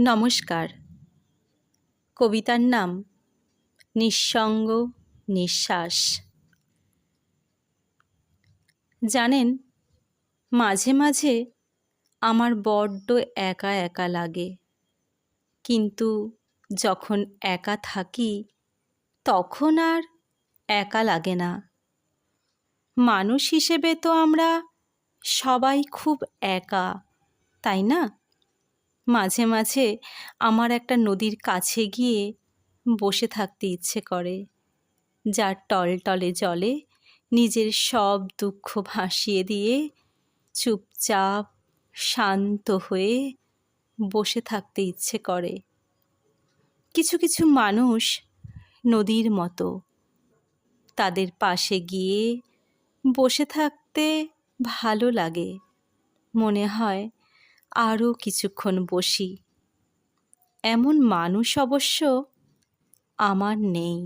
নমস্কার। কবিতার নাম, নিঃসঙ্গ নিঃশ্বাস। জানেন, মাঝে মাঝে আমার বড্ড একা একা লাগে। কিন্তু যখন একা থাকি, তখন আর একা লাগে না। মানুষ হিসেবে তো আমরা সবাই খুব একা, তাই না? মাঝে মাঝে আমার একটা নদীর কাছে গিয়ে বসে থাকতে ইচ্ছে করে, যার টলটলে জলে নিজের সব দুঃখ ভাসিয়ে দিয়ে চুপচাপ শান্ত হয়ে বসে থাকতে ইচ্ছে করে। কিছু কিছু মানুষ নদীর মতো তাদের পাশে গিয়ে বসে থাকতে ভালো লাগে। মনে হয় আরও কিছুক্ষণ বসি। এমন মানুষ অবশ্য আমার নেই।